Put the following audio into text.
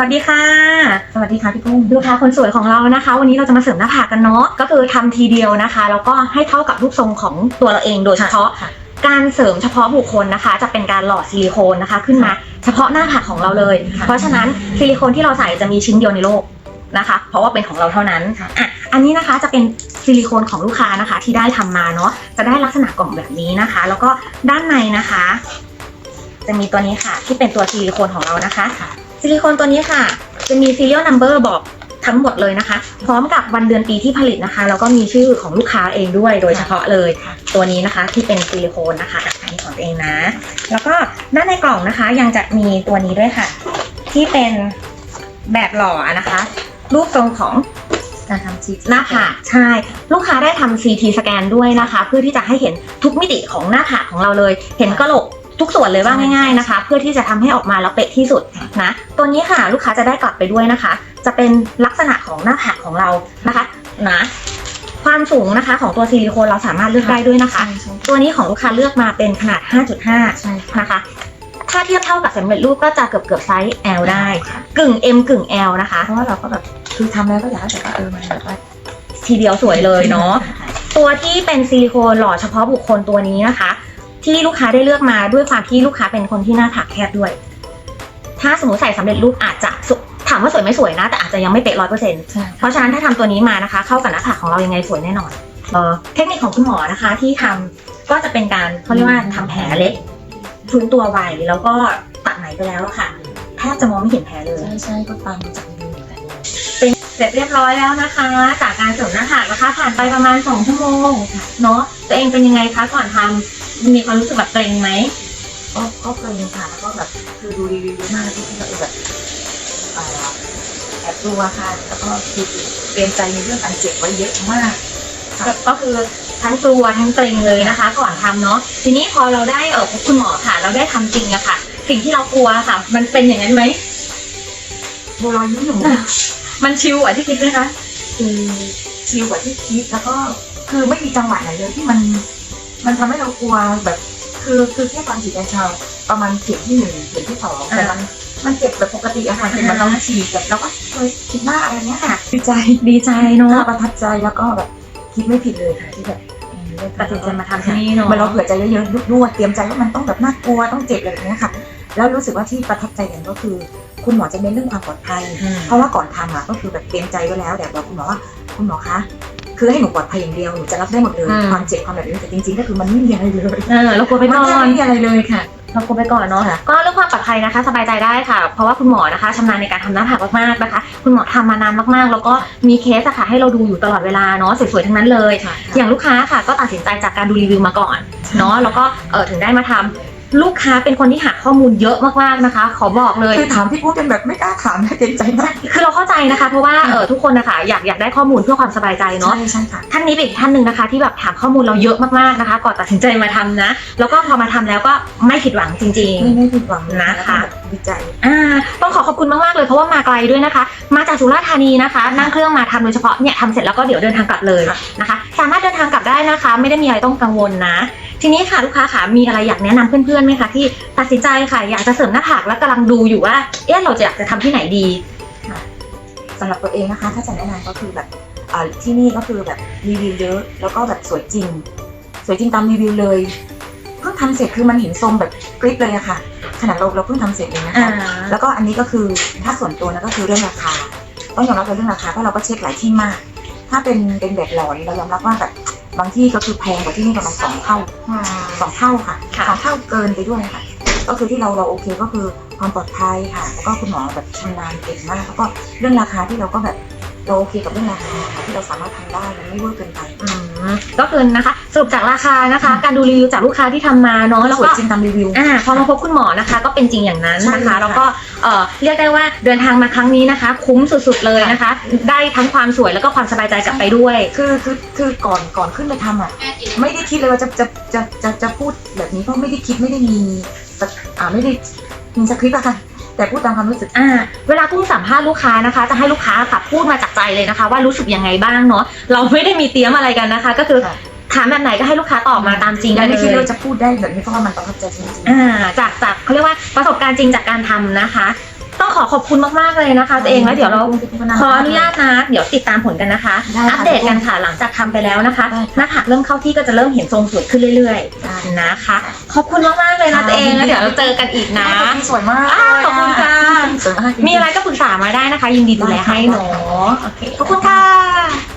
สวัสดีค่ะ สวัสดีค่ะพี่กุ้งลูกค้าคนสวยของเรานะคะ วันนี้เราจะมาเสริมหน้าผากกันเนาะก็คือทำทีเดียวนะคะแล้วก็ให้เท่ากับรูปทรงของตัวเราเองโดยเฉพาะค่ะการเสริมเฉพาะบุคคลนะคะ จะเป็นการหล่อซิลิโคนนะคะ ขึ้นมาเฉพาะหน้าผากของเราเลยค่ะเพราะฉะนั้นซิลิโคนที่เราใส่จะมีชิ้นเดียวในโลกนะคะ เพราะว่าเป็นของเราเท่านั้นค่ะอะอันนี้นะคะจะเป็นซิลิโคนของลูกค้านะคะ ที่ได้ทำมาเนาะจะได้ลักษณะกล่องแบบนี้นะคะ แล้วก็ด้านในนะคะ จะมีตัวนี้ค่ะ ที่เป็นตัวซิลิโคนของเรานะคะ ซิลิโคนตัวนี้ค่ะ จะมี serial number บอกทั้งหมดเลยนะคะ พร้อมกับวันเดือนปีที่ผลิตนะคะ แล้วก็มีชื่อของลูกค้าเองด้วยโดยเฉพาะเลยค่ะตัวนี้นะคะที่เป็นซิลิโคนนะคะอันนี้ของตัวเองนะ แล้วก็ด้านในกล่องนะคะยังจะมีตัวนี้ด้วยค่ะ ที่เป็นแบบหล่อนะคะ รูปทรงของการทำซีหน้าผากใช่ ลูกค้าได้ทำ CT สแกนด้วยนะคะ เพื่อที่จะให้เห็นทุกมิติของหน้าผากของเราเลย เห็นกระโหลก ทุกส่วนเลยว่าง่ายๆนะคะ เพื่อที่จะทำให้ออกมาแล้วเป๊ะที่สุดนะตัวนี้ค่ะลูกค้าจะได้กลับไปด้วยนะคะ จะเป็นลักษณะของหน้าผากของเรานะคะนะความสูงนะคะของตัวซิลิโคนเราสามารถเลือกได้ด้วยนะคะใช่ใช่ตัวนี้ของลูกค้าเลือกมาเป็นขนาด 5.5ใช่นะคะ ถ้าเทียบเท่ากับสำเร็จรูปก็จะเกือบเกือบๆไซส์ L ได้ค่ะกึ่ง M กึ่ง L นะคะ เพราะว่าเราก็แบบคือทำแล้วก็อยากให้แบบว่าเออมันแบบว่าทีเดียวสวยเลยเนาะ ตัวที่เป็นซิลิโคนหล่อเฉพาะบุคคลตัวนี้นะคะ ที่ลูกค้าได้เลือกมาด้วยความที่ลูกค้าเป็นคนที่หน้าผากแคบด้วย ถ้าสมมติใส่สำเร็จรูปอาจจะสุถามว่าสวยไม่สวยนะ แต่อาจจะยังไม่เป๊ะร้อยเปอร์เซ็นต์ใช่เพราะฉะนั้นถ้าทำตัวนี้มานะคะ เข้ากับหน้าผากของเรายังไงสวยแน่นอนเอ่อเทคนิคของคุณหมอนะคะที่ทำก็จะเป็นการเขาเรียกว่าทำแผลเล็กฟื้นตัวไวแล้วก็ตัดไหนไปแล้วอะค่ะแทบจะมองไม่เห็นแผลเลย ใช่ใช่ก็ตามมาจากรีวิวเหมือนกันเสร็จเรียบร้อยแล้วนะคะ จากการเสริมหน้าผากนะคะ ผ่านไปประมาณ 2 ชั่วโมงเนาะตัวเองเป็นยังไงคะก่อนทำ มีความรู้สึกแบบเกรงไหมก็ก็เกรงค่ะแล้วก็แบบคือดูรีวิวเยอะมากที่เราแบบเอ่อแอบดูอะค่ะแล้วก็คือเตรียมใจในเรื่องการเจ็บไว้เยอะมากก็ก็คือทั้งกลัวทั้งเกรงเลยนะคะ ก่อนทำเนาะทีนี้พอเราได้เออพบคุณหมอค่ะ เราได้ทำจริงอะค่ะ สิ่งที่เรากลัวค่ะ มันเป็นอย่างนั้นไหมโบรอยยิ้มหนูมันชิวกว่าที่คิดไหมคะ คือชิลกว่าที่คิดแล้วก็คือไม่มีจังหวะไหนเลยที่มัน มันทำให้เรากลัวแบบ คือคือแค่ตอนฉีดยาชาประมาณเข็มที่หนึ่งเข็มที่สองแต่มันมันเจ็บแบบปกติอะค่ะคือมันต้องฉีดแบบเราก็เคยคิดมากอะไรเงี้ยค่ะดีใจดีใจเนาะน่าประทับใจแล้วก็แบบคิดไม่ผิดเลยค่ะที่แบบเออได้ตัดสินใจมาทำที่นี่เนาะมันเราเผื่อใจเยอะๆด้วยเตรียมใจว่ามันต้องแบบน่ากลัวต้องเจ็บอะไรแบบเนี้ยค่ะ แล้วรู้สึกว่าที่ประทับใจอย่างก็คือ คุณหมอจะเน้นเรื่องความปลอดภัยอืมเพราะว่าก่อนทำอะก็คือแบบเตรียมใจไว้แล้วแต่บอกคุณหมอว่าคุณหมอคะ คือให้หนูปลอดภัยอย่างเดียวหนูจะรับได้หมดเลย อืม ความเจ็บความแบบนี้แต่จริงๆก็คือมันไม่มีอะไรเลยเออเรากลัวไปมันก่อแค่นไม่มีอะไรเลยค่ะ เรากลัวไปก่อนเนาะค่ะ ก็เรื่องความปลอดภัยนะคะ สบายใจได้ค่ะ เพราะว่าคุณหมอนะคะชำนาญในการทำหน้าผากมากๆนะคะ คุณหมอทำมานานมากๆ แล้วก็มีเคสอะค่ะให้เราดูอยู่ตลอดเวลาเนาะสวยๆทั้งนั้นเลยค่ะอย่างลูกค้าค่ะก็ตัดสินใจจากการดูรีวิวมาก่อนเนาะแล้วก็เออถึงได้มาทำ ลูกค้าเป็นคนที่หาข้อมูลเยอะมากๆนะคะ ขอบอกเลย คือถามพี่ปุ๊บเป็นแบบไม่กล้าถามนะเกรงใจมาก คือเราเข้าใจนะคะ เพราะว่าเออทุกคนนะคะอยากอยากได้ข้อมูลเพื่อความสบายใจเนาะใช่ใช่ค่ะท่านนี้เป็นอีกท่านหนึ่งนะคะ ที่แบบถามข้อมูลเราเยอะมากๆนะคะ ก่อนตัดสินใจมาทำนะ แล้วก็พอมาทำแล้วก็ไม่ผิดหวังจริงไม่ไม่ผิดหวังเลยนะคะแล้วก็แบบดีใจๆอ่าต้องขอขอบคุณมากๆเลยเพราะว่ามาไกลด้วยนะคะ มาจากสุราษฎร์ธานีนะคะ นั่งเครื่องมาทำโดยเฉพาะเนี่ยทำเสร็จแล้วก็เดี๋ยวเดินทางกลับเลยค่ะนะคะ สามารถเดินทางกลับได้นะคะ ไม่ได้มีอะไรต้องกังวลนะ ทีนี้ค่ะลูกค้าค่ะมีอะไรอยากแนะนำเพื่อนๆไหมคะที่ตัดสินใจค่ะ อยากจะเสริมหน้าผากแล้วกำลังดูอยู่ว่า เอ๊ะเราจะอยากจะทำที่ไหนดีสำหรับตัวเองนะคะ ถ้าจะแนะนำก็คือแบบอ่าที่นี่ก็คือแบบรีวิวเยอะแล้วก็แบบสวยจริง สวยจริงตามรีวิวเลยเพิ่งทำเสร็จคือมันเห็นทรงแบบกริปเลยอะค่ะขนาดเราเราเพิ่งทำเสร็จเลยนะคะแล้วก็อันนี้ก็คือถ้าส่วนตัวนะก็คือเรื่องราคา ต้องยอมรับในเรื่องราคาเพราะเราก็เช็คหลายที่มาก ถ้าเป็นเป็นแบบหลอนเรายอมรับว่าแบบ บางที่ก็คือแพงกว่าที่นี่ประมาณสองเท่าสองเท่าค่ะค่ะสองเท่าเกินไปด้วยค่ะ ก็คือที่เราเราโอเคก็คือความปลอดภัยค่ะแล้วก็คุณหมอแบบชำนาญเก่งมากแล้วก็เรื่องราคาที่เราก็แบบเราโอเคกับเรื่องราคาค่ะที่เราสามารถทำได้มันไม่เวอร์เกินไปอืม ก็คือนะคะสรุปจากราคานะคะ การดูรีวิวจากลูกค้าที่ทำมาเนาะแล้วสวยก็จริงตามรีวิวอ่าพอมาพบคุณหมอนะคะ ก็เป็นจริงอย่างนั้นใช่นะคะค่ะแล้วก็เอ่อเรียกได้ว่าเดินทางมาครั้งนี้นะคะ คุ้มสุดๆเลยนะคะ ได้ทั้งความสวยแล้วก็ความสบายใจกลับไปด้วย คือคือคือก่อนก่อนขึ้นไปทำอะไม่ได้คิดเลยว่าจะจะจะจะจะพูดแบบนี้เพราะไม่ได้คิดไม่ได้มีสคอ่าไม่ได้มีสคริปต์อะค่ะ แต่พูดตามความรู้สึกอ่าเวลากุ้งสัมภาษณ์ลูกค้านะคะ จะให้ลูกค้าค่ะพูดมาจากใจเลยนะคะ ว่ารู้สึกยังไงบ้างเนาะเราไม่ได้มีเตรียมอะไรกันนะคะ ก็คือค่ะถามแบบไหนก็ให้ลูกค้าตอบมาตามจริงยังได้ไม่เลคิดเลยยว่าจะพูดได้แบบนี้เพราะว่ามันประทับใจจริงๆอ่าจากจากเขาเรียกว่าประสบการณ์จริงจากการทำนะคะต้องต้องขอขอบคุณมาก ๆ เลยนะคะ ตัวเองแล้วเดี๋ยวเราขออนุญาตนะเดี๋ยวติดตามผลกันนะคะ ได้ค่ะอัปเดตกันค่ะหลังจากทำไปแล้วนะคะ ได้หน้าผากเริ่มเข้าที่ก็จะเริ่มเห็นทรงสวยขึ้นเรื่อย ๆ นะคะ ขอบคุณมากๆเลยนะตัวเองแล้วเดี๋ยวเราเจอกันอีกนะ สวยมากอ่าขอบคุณค่ะ สวยมากจงๆมีอะไรก็ปรึกษามาได้นะคะ ยินดีดูแลให้เนาะโอเคขอบคุณค่ะ